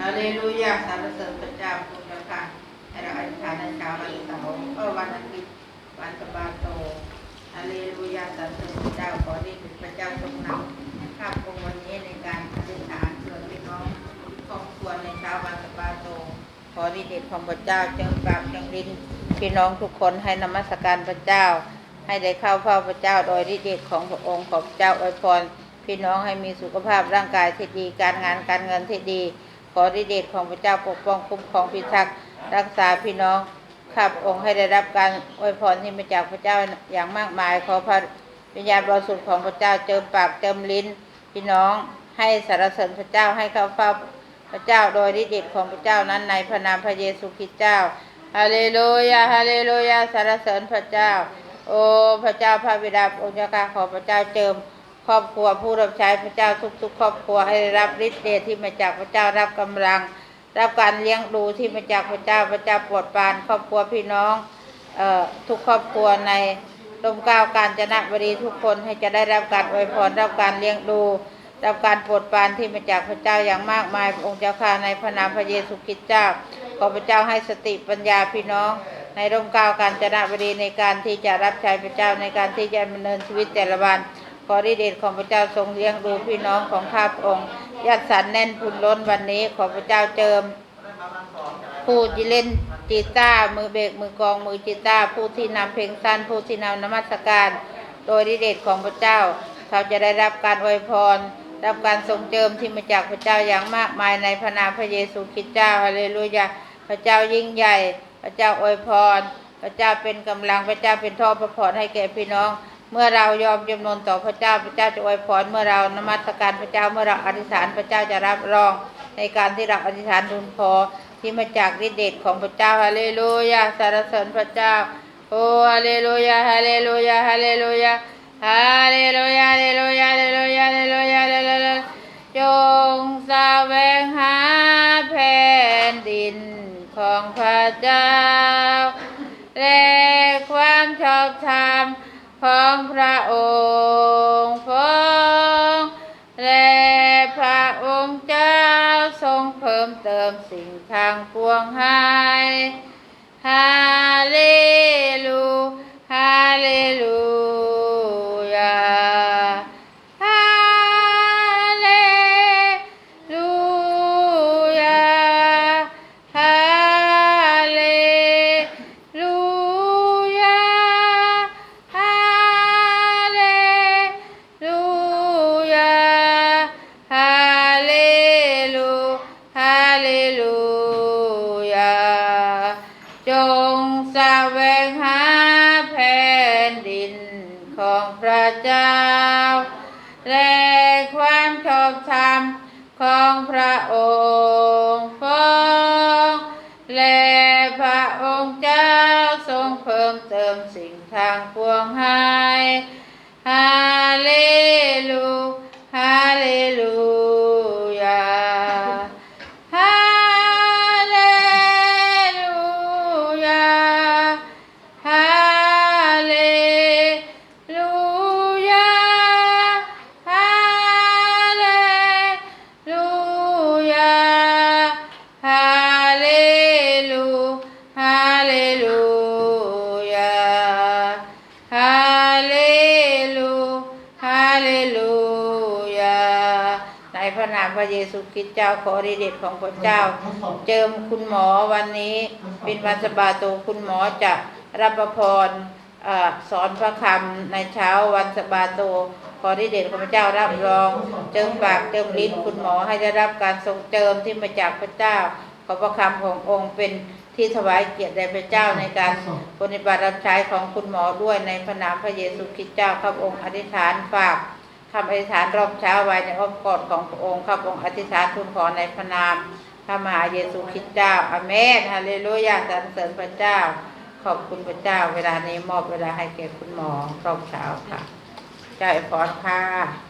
ฮาเลลูยาสรรเสริญพระเจ้าคุณเจ้าค่ะให้เราอธิษฐานในเช้าวันเสาร์เออวันอาทิตย์วันสบาโตฮาเลลูยาสรรเสริญพระเจ้าขอได้ถึงพระเจ้าทรงนำข้าพงวันนี้ในการอธิษฐานเพื่อพี่น้องครอบครัวในเช้าวันสบาโตขอฤทธิ์เดชของพระเจ้าเจิงปากเจิงลิ้นพี่น้องทุกคนให้นมัสการพระเจ้า ให้ได้เข้าเฝ้าพระเจ้าโดยฤทธิ์เดชของพระองค์ขอพระเจ้าอวยพรพี่น้องให้มีสุขภาพร่างกายที่ดีการงานการเงินที่ดี อฤทธิเดชของพระเจ้าปกป้องคุ้มครองพิทักษ์รักษาพี่น้องข้าพระองค์ให้ได้รับการอวยพรที่มาจากพระเจ้าอย่างมากมาย ขอพระวิญญาณบริสุทธิ์ของพระเจ้าเจิมปากเจิมลิ้น พี่น้องให้สรรเสริญพระเจ้าให้เข้าเฝ้าพระเจ้าโดยฤทธิ์เดชของพระเจ้านั้นในพระนามพระเยซูคริสต์เจ้าฮาเลลูยาฮาเลลูยาสรรเสริญพระเจ้า โอ้พระเจ้าพระบิดาองค์เจ้าข้าขอพระเจ้าเจิม ครอบครัวผู้รับใช้พระเจ้าทุกๆ ครอบครัวให้ได้รับฤทธิ์เดชที่มาจากพระเจ้ารับกำลัง รับการเลี้ยงดูที่มาจากพระเจ้าพระเจ้าโปรดปรานครอบครัวพี่น้องออทุกครอบครัวในรมก้าการจนะบดีทุกคนให้จะได้รับการอวยพรรับการเลี้ยงดูรับการโปรดปรานที่มาจากพระเจ้าอย่างมากมายองค์เจ้าข้าในพระนามพระเยซูคริสต์เจ้าขอพระเจ้าให้สติปัญญาพี่น้อง ในร่มก้าการจนะบดีในการที่จะรับใช้พระเจ้าในการที่จะดำเนินชีวิตแต่ละวัน ขอฤทธิเดชของพระเจ้าทรงเลี้ยงดูพี่น้องของข้าพระองค์ยัดสันแน่นพุนล้นวันนี้ ขอพระเจ้าเจิม ผู้ที่เล่นกีตาร์มือเบสมือกองมือกีตาร์ผู้ที่นำเพลงสั้นผู้ที่นำนมัสการ โดยฤทธิเดชของพระเจ้า เขาจะได้รับการอวยพรรับการทรงเจิมที่มาจากพระเจ้าอย่างมากมายในพระนามพระเยซูคริสต์เจ้าฮาเลลูยาพระเจ้ายิ่งใหญ่ พระเจ้าอวยพร พระเจ้าเป็นกำลังพระเจ้าเป็นท่อประพรให้แก่พี่น้อง เมื่อเรายอมจำนนต่อพระเจ้าพระเจ้าจะอวยพรเมื่อเรานมัสการพระเจ้าเมื่อเราอธิษฐานพระเจ้าจะรับรอง ในการที่เราอธิษฐานทูลขอที่มาจากฤทธิเดชของพระเจ้าฮาเลลูยาสรรเสริญพระเจ้าโอ้ฮาเลลูยาฮาเลลูยาฮาเลลูยาฮาเลลูยาฮาเลลูยาฮาเลลูยาฮาเลลูยาฮาเลลูยาจงแสวงหาแผ่นดินของพระเจ้าและความชอบธรรม ของพระองค์พองและพระองค์เจ้าทรงเพิ่มเติมสิ่งทางปวงให้ให้ งแสวงหาแผ่นดินของพระเจ้า และความชอบธรรมของพระองค์ฟ้องและพระองค์เจ้าทรงเพิ่มเติมสิ่งทางปวงให้ฮาเลลูฮาเลลู พระนามพระเยซูคริสต์เจ้าขอฤทธิ์เดชของพระเจ้า เจิมคุณหมอวันนี้เป็นวันสบาโตคุณหมอจะรับประพรสอนพระคำในเช้าวันสบาโตขอฤทธิ์เดชของพระเจ้ารับรอง เจิมปากเจิมลิ้นคุณหมอให้ได้รับการทรงเจิมที่มาจากพระเจ้า ขอพระคำขององค์เป็นที่ถวายเกียรติแด่พระเจ้าในการปฏิบัติรับใช้ของคุณหมอด้วยในพระนามพระเยซูคริสต์เจ้าข้าพระองค์อธิษฐานฝาก คำอธิษฐานรอบเช้าไว้ในอ้อมกอดของพระองค์ข้าพองค์อธิษฐานทูลขอในพระนามพระมหาเยซูคริสต์เจ้าอาเมนฮาเลลูยาสรรเสริญพระเจ้า ขอบคุณพระเจ้า เวลานี้มอบเวลาให้แก่คุณหมอรอบเช้าค่ะ เจ้าอวยพรค่ะ